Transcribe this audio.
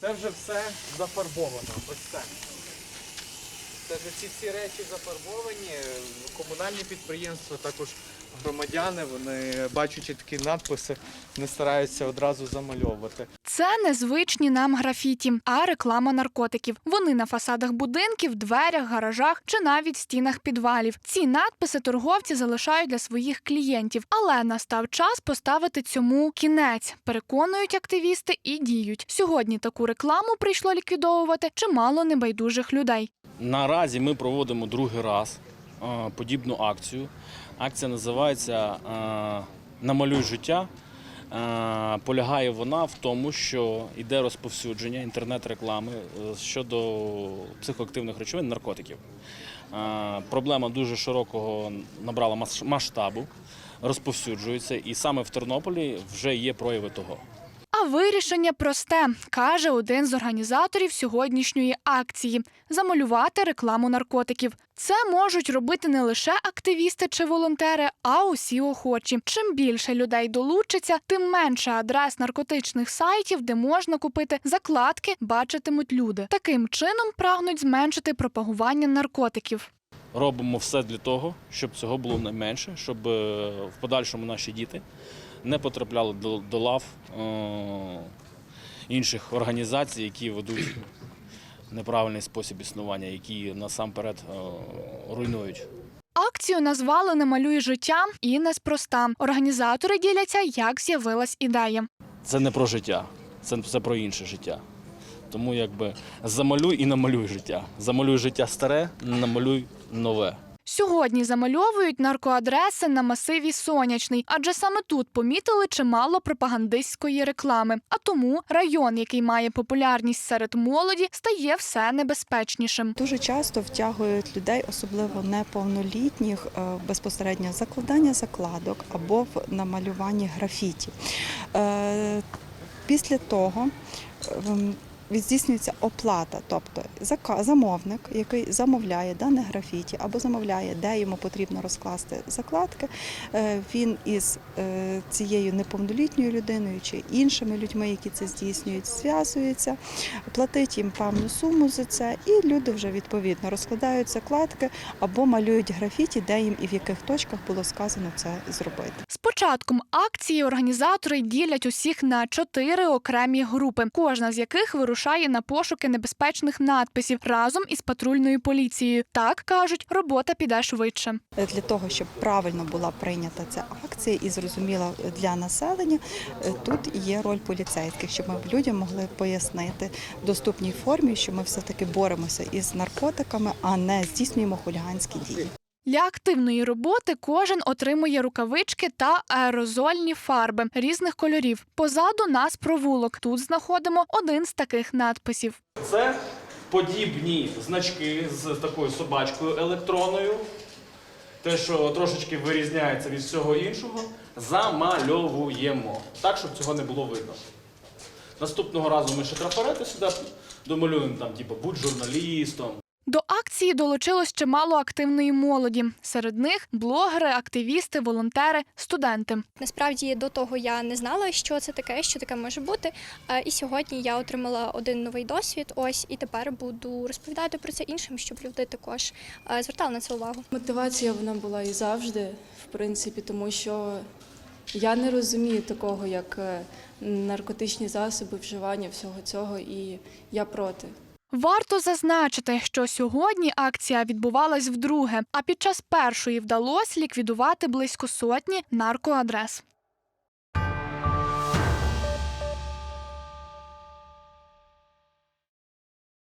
Це вже все зафарбовано. Ось це. Це ці всі речі зафарбовані. Комунальні підприємства, також громадяни, вони бачачи такі надписи, не стараються одразу замальовувати. Це незвичні нам графіті, а реклама наркотиків. Вони на фасадах будинків, дверях, гаражах чи навіть стінах підвалів. Ці надписи торговці залишають для своїх клієнтів, але настав час поставити цьому кінець. Переконують активісти і діють. Сьогодні таку рекламу прийшло ліквідовувати чимало небайдужих людей. Наразі ми проводимо другий раз е, подібну акцію. Акція називається е, Намалюй життя. Е, Полягає вона в тому, що йде розповсюдження інтернет-реклами щодо психоактивних речовин наркотиків. Проблема дуже широкого набрала мас- масштабу, розповсюджується, і саме в Тернополі вже є прояви того. Вирішення просте, каже один з організаторів сьогоднішньої акції замалювати рекламу наркотиків. Це можуть робити не лише активісти чи волонтери, а усі охочі. Чим більше людей долучиться, тим менше адрес наркотичних сайтів, де можна купити закладки, бачитимуть люди. Таким чином прагнуть зменшити пропагування наркотиків. Робимо все для того, щоб цього було найменше, щоб е, в подальшому наші діти не потрапляли до, до лав е, інших організацій, які ведуть неправильний спосіб існування, які насамперед е, руйнують. Акцію назвали «Намалюй життя» і неспроста. Організатори діляться, як з'явилась ідея. Це не про життя, це, це про інше життя. Тому якби замалюй і намалюй життя. Замалюй життя старе, намалюй нове. Сьогодні замальовують наркоадреси на масиві сонячний, адже саме тут помітили чимало пропагандистської реклами. А тому район, який має популярність серед молоді, стає все небезпечнішим. Дуже часто втягують людей, особливо неповнолітніх, е, безпосередньо закладання закладок або в намалюванні графіті. Е, Після того ем, здійснюється оплата, тобто замовник, який замовляє дане графіті або замовляє, де йому потрібно розкласти закладки, е, він із е, цією неповнолітньою людиною чи іншими людьми, які це здійснюють, зв'язується, платить їм певну суму за це, і люди вже відповідно розкладають закладки або малюють графіті, де їм і в яких точках було сказано це зробити. З початком акції організатори ділять усіх на чотири окремі групи, кожна з яких вирушає на пошуки небезпечних надписів разом із патрульною поліцією. Так кажуть, робота піде швидше. Для того, щоб правильно була прийнята ця акція і зрозуміла для населення, е, тут є роль поліцейських, щоб ми людям могли пояснити в доступній формі, що ми все-таки боремося із наркотиками, а не здійснюємо хуліганські дії. Для активної роботи кожен отримує рукавички та аерозольні фарби різних кольорів. Позаду нас провулок. Тут знаходимо один з таких надписів. Це подібні значки з такою собачкою електронною. Те, що трошечки вирізняється від всього іншого, замальовуємо так, щоб цього не було видно. Наступного разу ми ще трафарети сюди домалюємо там, типу, будь журналістом. До акції долучилось чимало активної молоді. Серед них блогери, активісти, волонтери, студенти. Насправді до того я не знала, що це таке, що таке може бути. Е, І сьогодні я отримала один новий досвід. Ось і тепер буду розповідати про це іншим, щоб люди також е, звертали на це увагу. Мотивація вона була і завжди, в принципі, тому що я не розумію такого, як е, наркотичні засоби, вживання всього цього, і я проти. Варто зазначити, що сьогодні акція відбувалась вдруге, а під час першої вдалося ліквідувати близько сотні наркоадрес.